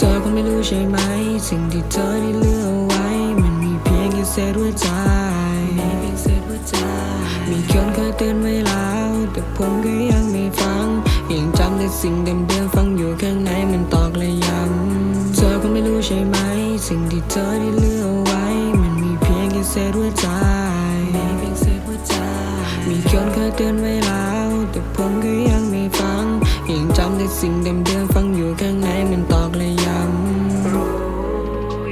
เธอคงไม่รู้ใช่ไหม สิ่งที่เธอได้เลือกไว้ มันมีเพียงแค่เศษหัวใจมีเพียงเศษหัวใจ มีคนเคยเตือนไว้แล้ว แต่ผมก็ยังไม่ฟัง ยังจำแต่สิ่งเดิมๆฟังอยู่ข้างในมันตอกและย้ำเธอคงไม่รู้ใช่ไหม สิ่งที่เธอได้เลือกไว้ มันมีเพียงแค่เศษหัวใจมีเพียงเศษหัวใจ มีคนเคยเตือนไว้แล้ว แต่สิ่งเดิมๆฟังอยู่ข้างในมันตอกและย้ำรู้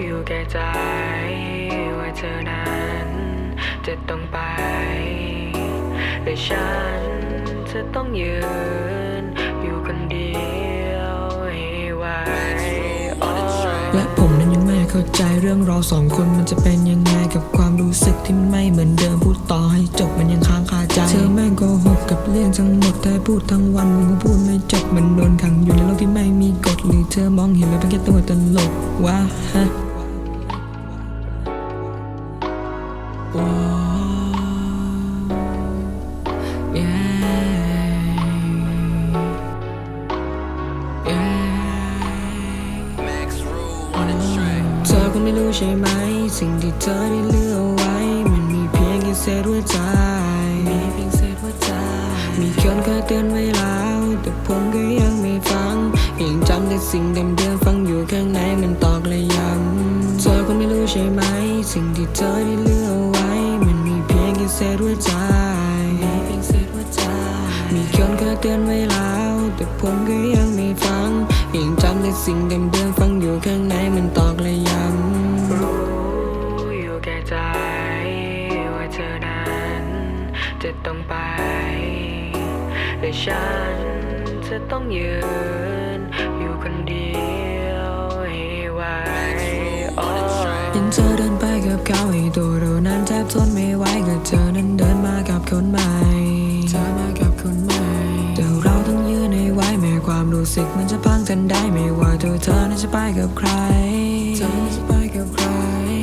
อยู่แก่ใจว่าเธอนั้นจะต้องไปและฉันจะต้องยืน เข้าใจเรื่องเราสองคนมันจะเป็นยังไงกับความรู้สึกที่ไม่เหมือนเดิมพูดต่อให้จบมันยังค้างคาใจเธอแม่งโกหกกับเรื่องทั้งหมดเธอพูดทั้งวันมันก็พูดไม่จบมันโดนขังอยู่ในโลกที่ไม่มีกฎหรือเธอมองเห็นมันเป็นแค่ตัวตลกวะฮะว้าว ก็ไม่รู้ใช่ไหม สิ่งที่เธอได้เลือกเอาไว้ มันมีเพียงแค่เศษหัวใจ มีเพียงเศษหัวใจ มีคนเคยเตือนไว้แล้ว แต่ผมก็ยังไม่ฟัง ยังจำแต่สิ่งเดิมๆฟังอยู่ข้างในมันตอกและย้ำเธอก็ไม่รู้ใช่ไหม สิ่งที่เธอได้เลือกเอาไว้ มันมีเพียงแค่เศษหัวใจ มีเพียงเศษหัวใจ มีคนเคยเตือนไว้แล้ว แต่ผมก็ยังไม่ฟัง ยังจำแต่สิ่งเดิมๆฟังอยู่ข้างในมันตอกและย้ำรู้อยู่แก่ใจ ว่าเธอนั้นจะต้องไป และฉันจะต้องยืน พังทันได้ไม่ว่าตัวเธอนั้นจะไปกับใครเธอจะไปกับใคร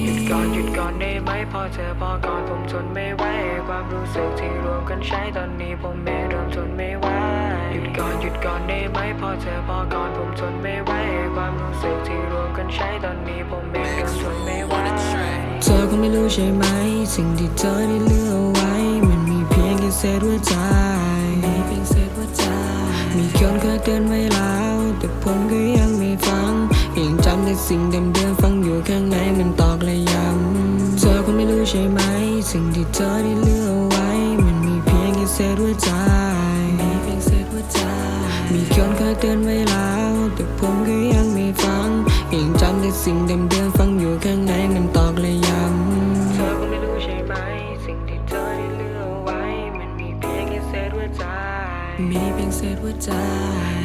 หยุดก่อนหยุดก่อนได้ไหมพอเธอพอก่อนผมทนไม่ไหวความรู้สึกที่รวมกันใช้ตอนนี้ผมไม่เริ่มทนไม่ไหวหยุดก่อนหยุดก่อนได้ไหมพอเธอพอก่อนผมทนไม่ไหวความรู้สึกที่รวมกันใช้ตอนนี้ผมไม่เริ่มทนไม่ไหวเธอคงไม่รู้ใช่ไหม สิ่งที่เธอได้เลือกเอาไว้ มันมีเพียงแค่เศษหัวใจ เตือนไว้แล้ว แต่ผมก็ยังไม่ฟัง ยังจำแต่สิ่งเดิมๆฟังอยู่ข้างในมันตอกและย้ำเธอคงไม่รู้ใช่ไหม สิ่งที่เธอได้เลือกเอาไว้ มันมีเพียงแค่เศษหัวใจ มีเพียงเศษหัวใจ มีคนเคยเตือนไว้แล้ว แต่ผมก็ยังไม่ฟัง ยังจำแต่สิ่งเดิมๆฟังอยู่ข้างใน พียงเศษหัวใจ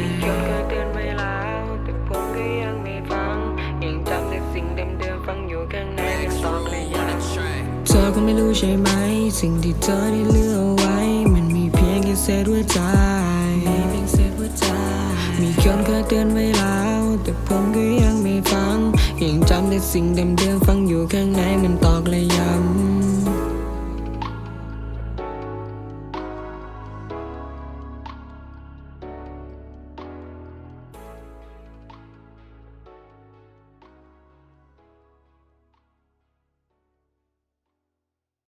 มีคนเคยเตือนไว้แล้วแต่ผมก็ยังไม่ฟัง ยังจำแต่สิ่งเดิมๆฟังอยู่ข้างในมันตอกและย้ำเธอคงไม่รู้ใช่ไหม สิ่งที่เธอได้เลือกไว้ มันมีเพียงแค่เศษหัวใจมีเพียงเศษหัวใจ มีคนเคยเตือนไว้แล้ว แต่ผมก็ยังไม่ฟัง ยังจำแต่สิ่งเดิมๆฟังอยู่ข้างในมันตอกและย้ำ